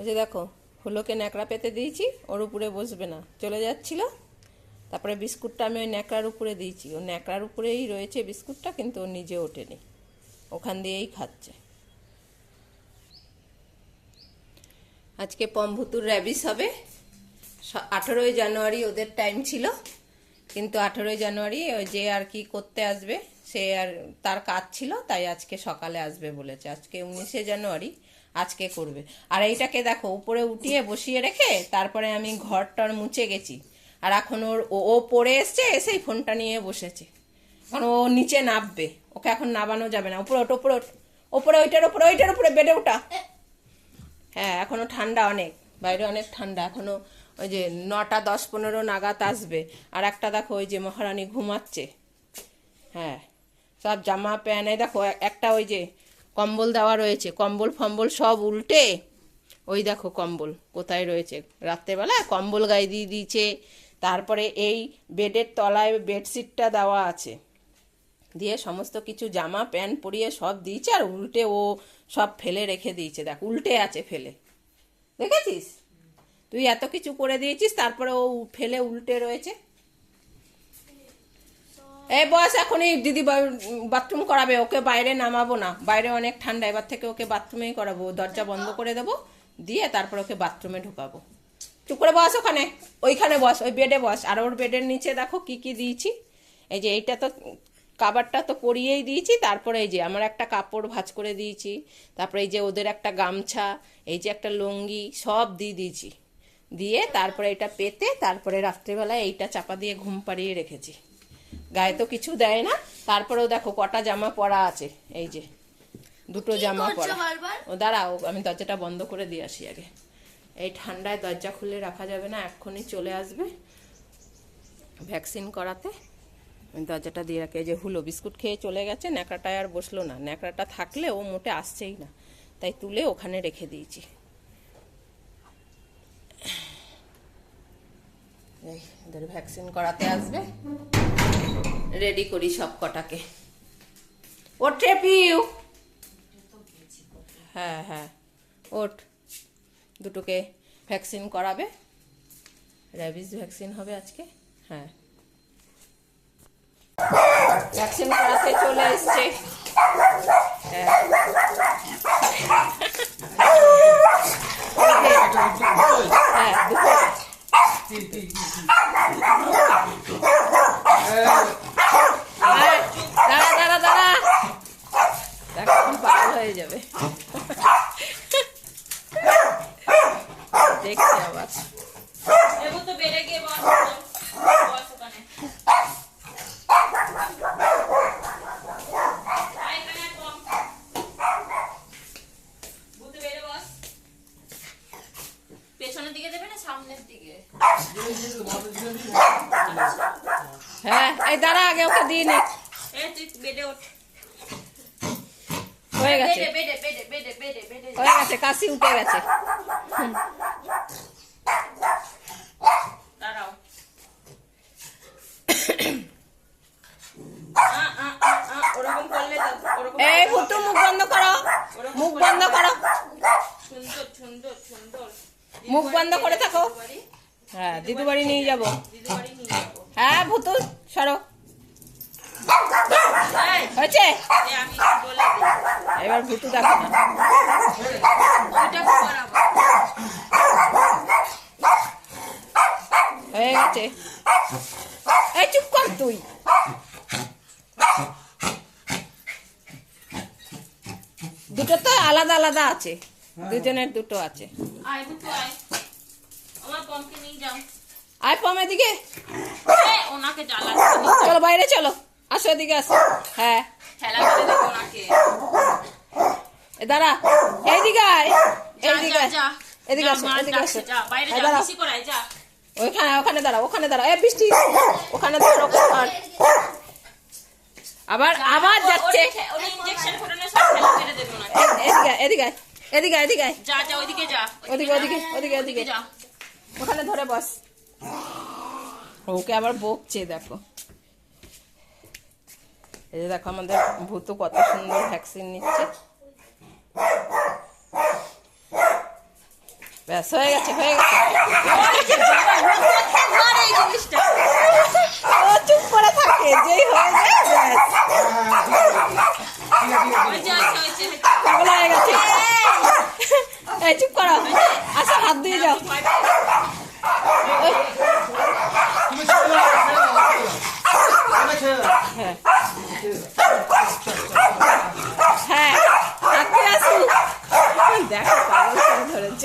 এই যে দেখো হুলোকে ন্যাকড়া পেতে দিয়েছি, ওর উপরে বসবে না। চলে যাচ্ছিল, তারপরে বিস্কুটটা আমি ওই ন্যাকড়ার উপরে দিয়েছি। ও ন্যাকড়ার উপরেই রয়েছে বিস্কুটটা, কিন্তু ও নিজে ওঠেনি। ওখান দিয়েই খাচ্ছে। আজকে পম্ভুতুর র্যাবিস হবে। আঠেরোই জানুয়ারি ওদের টাইম ছিল, কিন্তু আঠেরোই জানুয়ারি যে আর কি করতে আসবে, সে আর, তার কাজ ছিল, তাই আজকে সকালে আসবে বলেছে। আজকে উনিশে জানুয়ারি আজকে করবে। আর এইটাকে দেখো, উপরে উঠিয়ে বসিয়ে রেখে তারপরে আমি ঘরটার মুছে গেছি। আর এখন ওর, ও পড়ে এসছে এসেই ফোনটা নিয়ে বসেছে। এখন ও নিচে নামবে। ওকে এখন নামানো যাবে না। উপরে ওঠ, উপরে ওপরে ওইটার উপরে ওইটার উপরে বেডে ওঠা। হ্যাঁ এখনও ঠান্ডা অনেক। বাইরে অনেক ঠান্ডা। এখনও ওই যে নটা দশ পনেরো নাগাদ আসবে। আর একটা দেখো, ওই যে মহারানী ঘুমাচ্ছে। হ্যাঁ সব জামা প্যান্ট দেখো, একটা ওই যে কম্বল দেওয়া রয়েছে, কম্বল ফম্বল সব উল্টে, ওই দেখো কম্বল কোথায় রয়েছে রাত্রেবেলা কম্বল গায়ে দিয়ে দিয়েছে, তারপরে এই বেডের তলায় বেডশিটটা দেওয়া আছে, দিয়ে সমস্ত কিছু জামা, প্যান্ট পরিয়ে সব দিয়েছে, আর উল্টে ও সব ফেলে রেখে দিয়েছে, দেখ উল্টে আছে ফেলে, দেখেছিস? তুই এত কিছু করে দিয়েছিস, তারপরে ও ফেলে উল্টে রয়েছে এই বস, এখনই দিদি বাথরুম করাবে, ওকে বাইরে নামাবো না। বাইরে অনেক ঠান্ডা, এবার থেকে ওকে বাথরুমেই করাবো। দরজা বন্ধ করে দেবো, দিয়ে তারপর ওকে বাথরুমে ঢুকাবো। চুপ করে বস ওখানে, ওইখানে বস, ওই বেডে বস। আর ওর বেডের নিচে দেখো কি কি দিয়েছি। এই যে এইটা তো, কাবারটা তো পরিয়েই দিয়েছি। তারপরে এই যে আমার একটা কাপড় ভাজ করে দিয়েছি। তারপরে এই যে ওদের একটা গামছা, এই যে একটা লুঙ্গি, সব দিয়ে দিয়েছি। দিয়ে তারপরে এটা পেতে, তারপরে রাত্রেবেলায় এইটা চাপা দিয়ে ঘুম পাড়িয়ে রেখেছি। গায়ে তো কিছু দেয় না। তারপরেও দেখো কটা জামা পরা আছে। এই যে দুটো জামা পরা। ও দাঁড়াও আমি দরজাটা বন্ধ করে দিয়ে আসি আগে। এই ঠান্ডায় দরজা খুলে রাখা যাবে না এক্ষুনি চলে আসবে। ভ্যাকসিন করাতে। আমি দরজাটা দিয়ে রাখি। এই যে হুলো বিস্কুট খেয়ে চলে গেছে ন্যাকড়াটায় আর বসল না। ন্যাকড়াটা থাকলে ও মোটে আসছেই না। তাই তুলে ওখানে রেখে দিয়েছি। এই ওদের ভ্যাকসিন করাতে আসবে। রেডি করি সব কটাকে। ও ট্রেপিউ হ্যাঁ হ্যাঁ। ওট দুটোকে ভ্যাকসিন করাবে। র্যাবিস ভ্যাকসিন হবে আজকে। হ্যাঁ। ভ্যাকসিন করাতে চলে এসছে। হ্যাঁ। হ্যাঁ দাঁড়া দাঁড়া দাঁড়া। দেখো ভালো হয়ে যাবে দেখছি আবার এবার তো বেড়ে গিয়ে বস বস ওখানে আয় এখানে আয়, কম বুঝতে বেড়ে বস পেছনের দিকে দেবে না সামনের দিকে হ্যাঁ এই দাঁড়া আগে ওকে দিয়ে নে হয়ে গেছে। হয়ে গেছে কাশি উঠে গেছে। এই মুখ বন্ধ করো। মুখ বন্ধ করো। মুখ বন্ধ থাকো। হ্যাঁ দিদু বাড়ি নিয়ে যাব। দিদিবাড়ি নিয়ে যাব। হ্যাঁ ভুতু সরো। হয়েছে? এবার দেখো করাবো হয়ে গেছে এই চুপ কর তুই। দুটো তো আলাদা আলাদা আছে। দুজনের দুটো আছে। আয় দুটো আয়। আমার পমকে নিয়ে যাও। আয় পম এদিকে। এ, ওনাকে জ্বালাচ্ছে। নিয়ে চলো বাইরে চলো। আসো এদিকে আসো। হ্যাঁ। দাঁড়া। এইদিকে এইদিকে। এদিকে আসো এদিকে আসো। ওইখানে ওখানে দাঁড়াও ওখানে দাঁড়াও। এ বৃষ্টি। ওখানে আবার আবার যাচ্ছে। এদিকে এদিকে এদিকে এদিকে যা, যা, ওইদিকে যা। ওদিকে ওদিকে ওদিকে ওদিকে। যা। ওখানে ধরে বস। ওকে আবার বকছে দেখো। এই যে দেখো আমাদের ভূতু কত সুন্দর ভ্যাকসিন নিচ্ছে। ব্যাস হয়ে গেছে হয়ে গেছে।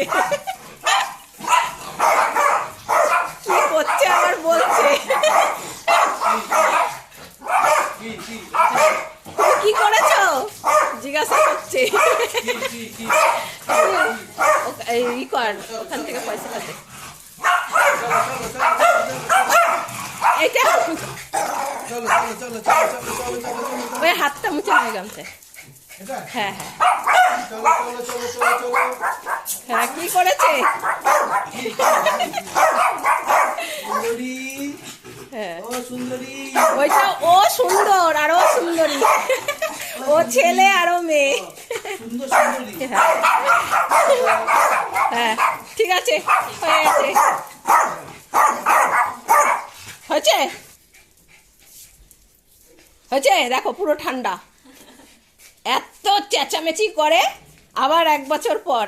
did. হ্যাঁ হ্যাঁ। হ্যাঁ কি করেছে? হ্যাঁ। ও সুন্দরী। ওইটা ও সুন্দর আর সুন্দরী। ও ছেলে আর মেয়ে। হ্যাঁ। হ্যাঁ ঠিক আছে হয়ে গেছে। হয়েছে? হয়েছে? দেখো পুরো ঠান্ডা। এত চেঁচামেচি করে আবার এক বছর পর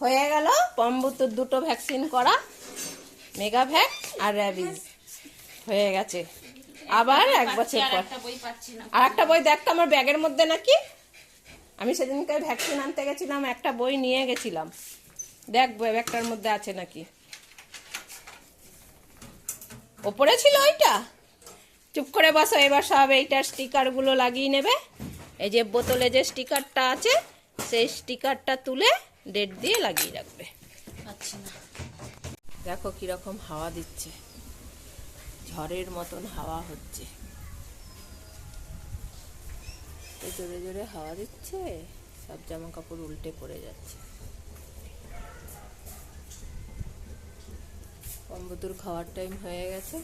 হয়ে গেল পম্বুতুর দুটো ভ্যাকসিন করা মেগা ভ্যাক আর র্যাবিজ। হয়ে গেছে। আবার এক বছর পর। আর একটা বই দেখতো আমার ব্যাগের মধ্যে নাকি? আমি সেদিনকে ভ্যাকসিন আনতে গেছিলাম একটা বই নিয়ে গেছিলাম। দেখ বই ব্যাগটার মধ্যে আছে নাকি? ওপরে ছিল ওইটা? চুপ করে বসো এবার সব এইটার স্টিকারগুলো লাগিয়ে নেবে। এই যে বোতলে যে স্টিকারটা আছে সেই স্টিকারটা তুলে ডেট দিয়ে লাগিয়ে রাখবে। পাচ্ছি না দেখো কীরকম হাওয়া দিচ্ছে। ঝড়ের মতন হাওয়া হচ্ছে। জোরে জোরে হাওয়া দিচ্ছে সব জামা কাপড় উল্টে পড়ে যাচ্ছে। খাওয়ার টাইম হয়ে গেছে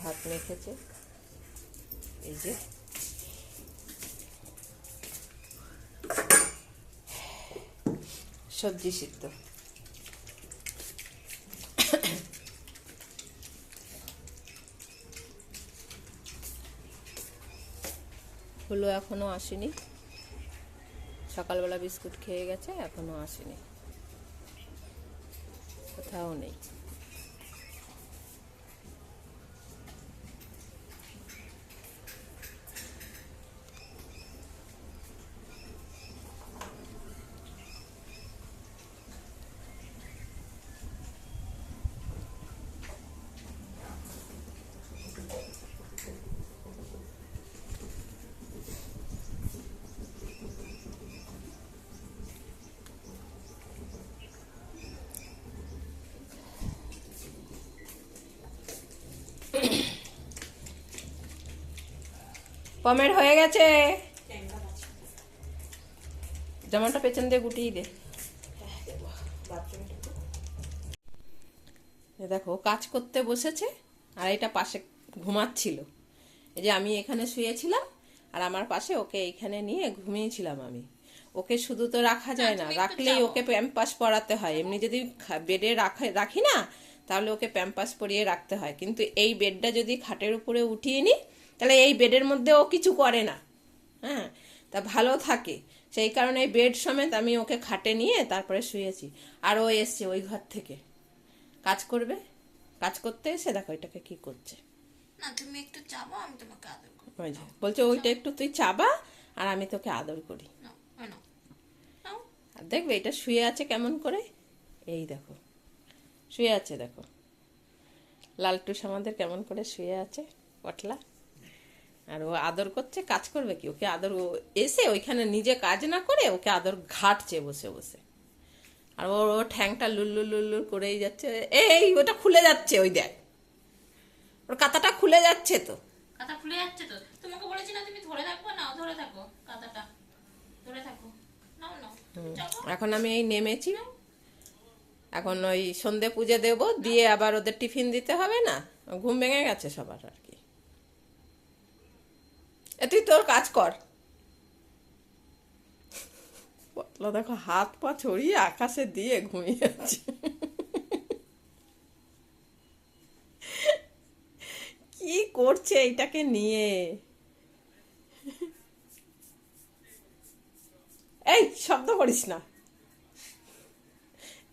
ভাত মেখেছে। এই যে সবজি সিদ্ধ। হলো এখনও আসেনি। সকালবেলা বিস্কুট খেয়ে গেছে এখনও আসেনি। কোথাও নেই। পমের হয়ে গেছে। জামাটা পেছন দিয়ে গুটিয়ে দে। এ দেখো কাজ করতে বসেছে আর এটা পাশে ঘুমাচ্ছিল। এই যে আমি এখানে শুয়েছিলাম আর আমার পাশে ওকে এইখানে নিয়ে ঘুমিয়েছিলাম আমি। ওকে শুধু তো রাখা যায় না রাখলেই ওকে প্যাম্পাস পরাতে হয়। এমনি যদি বেডে রাখা রাখি না তাহলে ওকে প্যাম্পাস পরিয়ে রাখতে হয়। কিন্তু এই বেডটা যদি খাটের উপরে উঠিয়ে নিই তাহলে এই বেডের মধ্যে ও কিছু করে না। হ্যাঁ তা ভালো থাকে। সেই কারণে এই বেড সমেত আমি ওকে খাটে নিয়ে তারপরে শুয়েছি। আর ও এসছে ওই ঘর থেকে। কাজ করবে? কাজ করতে এসে দেখো এটাকে কি করছে। না তুমি একটু চাবো আমি তোমাকে আদর যে বলছে ওইটা একটু তুই চাবা আর আমি তোকে আদর করি। আর দেখবে এটা শুয়ে আছে কেমন করে? এই দেখো। শুয়ে আছে দেখো। লালটুস আমাদের কেমন করে শুয়ে আছে? পটলা? আর ও আদর করছে কাজ করবে কি? ওকে আদর ও এসে ওইখানে নিজে কাজ না করে ওকে আদর ঘাটছে বসে বসে। আর ওর ও ঠ্যাংটা লুল্লু লুল্লু করেই যাচ্ছে। এই ওটা খুলে যাচ্ছে ওই দেখ। ওর কাতাটা খুলে যাচ্ছে তো। কাঁথা খুলে যাচ্ছে তো। তোমাকে বলেছি না তুমি ধরে থাকব নাও ধরে থাকো কাঁথাটা ধরে থাকো। নাও নাও। এখন আমি এই নেমেছি। এখন ওই সন্ধে পুজো দেব। দিয়ে আবার ওদের টিফিন দিতে হবে না? ঘুম ভেঙে গেছে সবার আর কি। তুই তোর কাজ কর। দেখো, হাত পা ছড়িয়ে আকাশে দিয়ে ঘুমিয়ে আছে। কি করছে এটাকে নিয়ে? এই, শব্দ করিস না।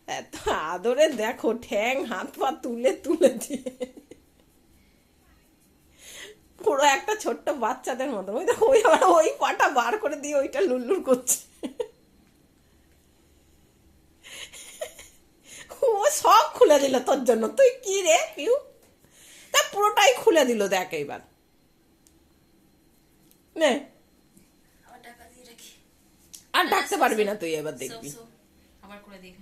এত আদরে দেখো, ঠ্যাং হাত পা তুলে তুলে দিয়ে। পুরো একটা ছোট্ট বাচ্চাদের মতো। ওই দেখো ওই আবার ওই পাটা বার করে দিয়ে ওইটা লুল্লুর করছে। ও সব খুলে দিল তোর জন্য। তুই কি রে পিউ? তা পুরোটাই খুলে দিল দেখ এইবার। নে। আর ডাকতে পারবি না তুই এবার দেখবি। আবার করে দিই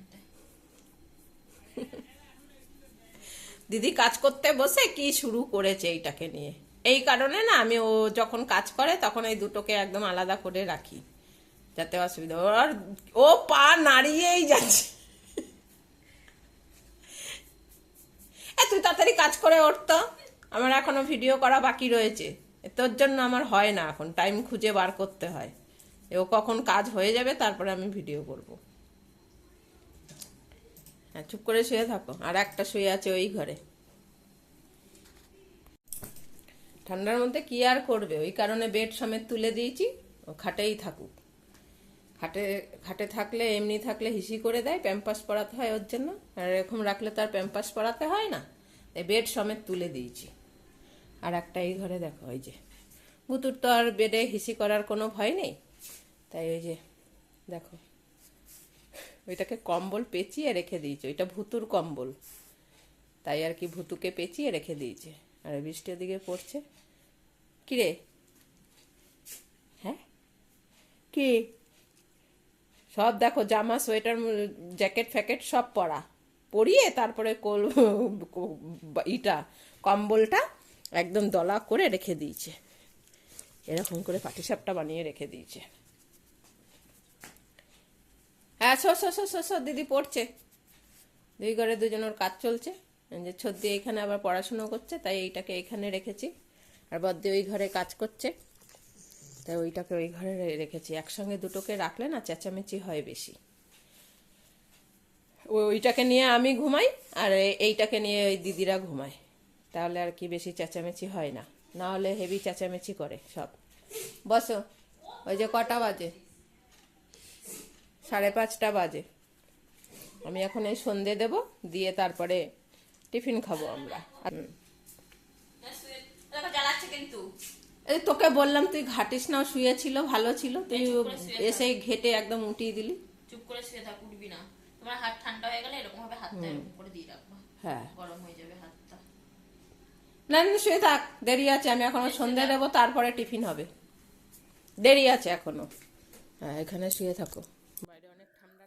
দিদি কাজ করতে বসে কি শুরু করেছে এইটাকে নিয়ে? এই কারণে না আমি ও যখন কাজ করে তখন এই দুটোকে একদম আলাদা করে রাখি, যাতে অসুবিধা। আর ও পা নাড়িয়েই যাচ্ছে। এ, তুই তাড়াতাড়ি কাজ করে উঠতো আমার এখনও ভিডিও করা বাকি রয়েছে। তোর জন্য আমার হয় না এখন। টাইম খুঁজে বার করতে হয়। ও কখন কাজ হয়ে যাবে তারপরে আমি ভিডিও করব। হ্যাঁ চুপ করে শুয়ে থাকো। আর একটা শুয়ে আছে ওই ঘরে। ঠান্ডার মধ্যে কি আর করবে? ওই কারণে বেড সমেত তুলে দিয়েছি, ও খাটেই থাকুক। খাটে খাটে থাকলে, এমনি থাকলে হিসি করে দেয়, প্যাম্পাস পরাতে হয় ওর জন্য। আর এরকম রাখলে তার প্যাম্পাস পরাতে হয় না। তাই বেড সমেত তুলে দিয়েছি। আর একটা এই ঘরে দেখো, ওই যে বুতুর তো আর বেডে হিসি করার কোনো ভয় নেই। তাই ওই যে দেখো, ওইটাকে কম্বল পেঁচিয়ে রেখে দিয়েছে, ওইটা ভুতুর কম্বল। তাই আর কি ভুতুকে পেঁচিয়ে রেখে দিয়েছে। আর বৃষ্টি ওদিকে পড়ছে। কিরে? হ্যাঁ? কি? সব দেখো, জামা, সোয়েটার জ্যাকেট, ফ্যাকেট সব পরা। পরিয়ে তারপরে কোল, ইটা, কম্বলটা একদম দলা করে রেখে দিয়েছে। এরকম করে পাটিসাপটা বানিয়ে রেখে দিয়েছে। হ্যাঁ সো সো সো সো দিদি পড়ছে। দুই ঘরে দুজনের কাজ চলছে। যে ছদ্দি এখানে আবার পড়াশুনো করছে, তাই এইটাকে এখানে রেখেছি। আর বদ্দি ওই ঘরে কাজ করছে। তাই ওইটাকে ওই ঘরে রেখেছি। একসঙ্গে দুটোকে রাখলে না চেঁচামেচি হয় বেশি। ওইটাকে নিয়ে আমি ঘুমাই, আর এইটাকে নিয়ে ওই দিদিরা ঘুমায়। তাহলে আর কি বেশি চেঁচামেচি হয় না। না হলে হেভি চেঁচামেচি করে সব। বসো, ওই যে কটা বাজে? সাড়ে পাঁচটা বাজে। আমি এখন এই সন্ধে দেব, দিয়ে তারপরে টিফিন খাব আমরা। হুম। দেখো জ্বালাচ্ছে কিন্তু এই তোকে বললাম তুই ঘাটিস না ও শুয়েছিল ভালো ছিল তুই এসে ঘেটে একদম উঠিয়ে দিলি। চুপ করে শুয়ে থাক উঠবি না। তোমার হাত ঠান্ডা হয়ে গেলে এরকম ভাবে হাতটা এরকম করে দিয়ে রাখবা। হ্যাঁ। গরম হয়ে যাবে হাতটা। না না শুয়ে থাক দেরি আছে আমি এখনও সন্ধে দেবো তারপরে টিফিন হবে। দেরি আছে এখনও। হ্যাঁ এখানে শুয়ে থাকো।